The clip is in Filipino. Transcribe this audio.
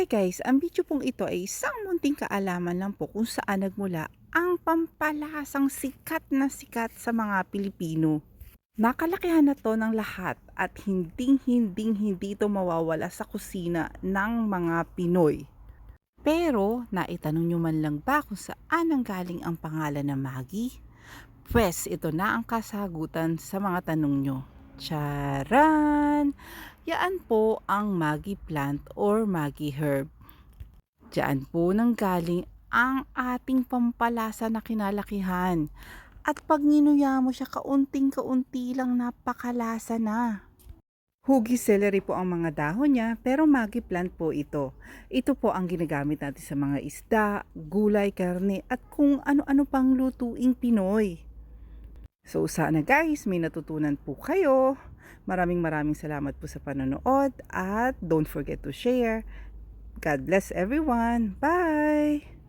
Hi guys, ang video pong ito ay isang munting kaalaman lang po kung saan nagmula ang pampalasang sikat na sikat sa mga Pilipino. Nakalakihan na to ng lahat at hinding hinding hindi ito mawawala sa kusina ng mga Pinoy. Pero naitanong nyo man lang ba kung saan ang galing ang pangalan ng Maggie? Pwes, ito na ang kasagutan sa mga tanong nyo. Charan! Yan po ang Maggie plant or Maggie herb. Diyan po nang galing ang ating pampalasa na kinalakihan. At pag ninuya mo siya kaunting-kaunti lang napakalasa na. Hugi celery po ang mga dahon niya pero Maggie plant po ito. Ito po ang ginagamit natin sa mga isda, gulay, karne at kung ano-ano pang lutuing Pinoy. So sana guys, may natutunan po kayo. Maraming maraming salamat po sa panonood at don't forget to share. God bless everyone. Bye!